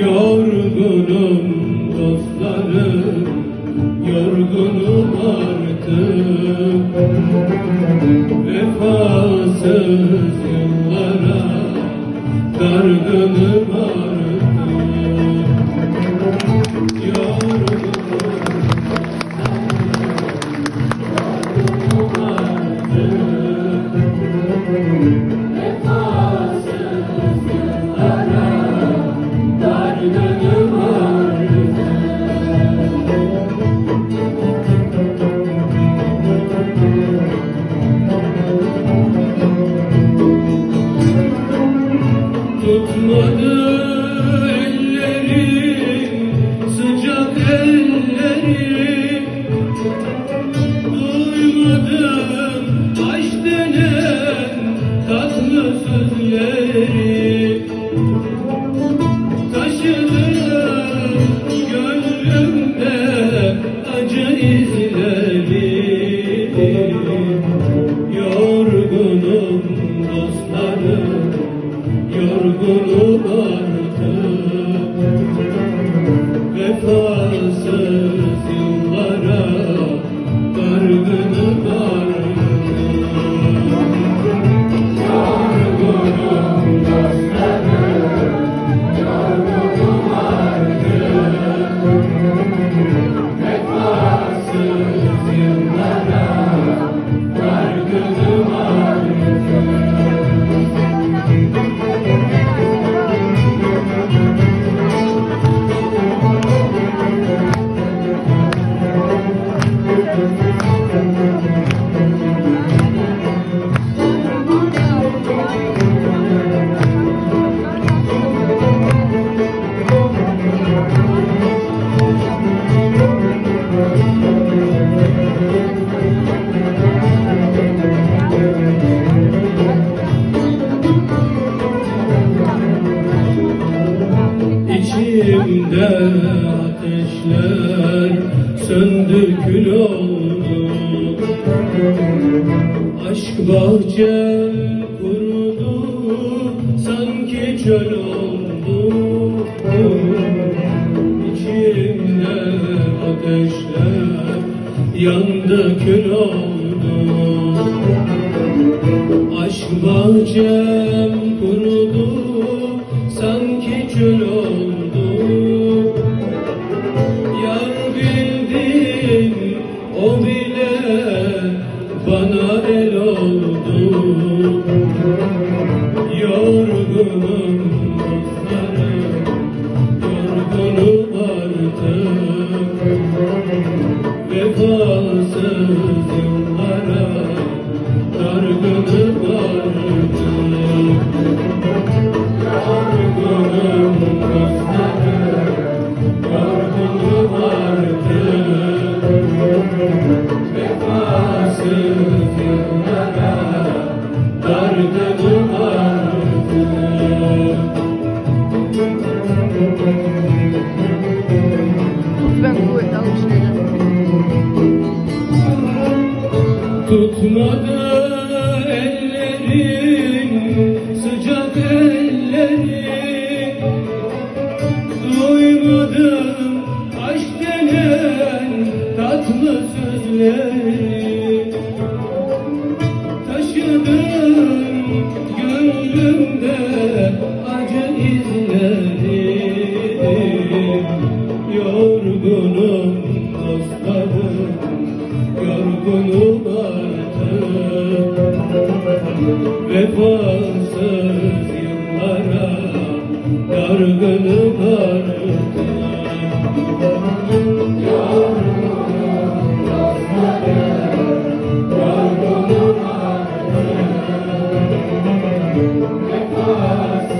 Yorgunum dostlarım, yorgunum artık. Vefasız yıllara dargınım artık. Yorgunum dargınım Yorgunum artık Vefasız İçimde ateşler söndü kül oldu. Aşk bahçem kurudu sanki çöl oldu. İçimde ateşler yandı kül oldu Aşk bahçem kurudu sanki kül oldu. Yar bildim o bile bana el oldu. Yorgunum Tutmadı ellerin sıcak elleri Duymadım aşk denen tatlı sözleri. Taşıdım gönlümde acı izleri. Yorgunum dostlarım Yorgunum vefasız yıllara dargınım artık.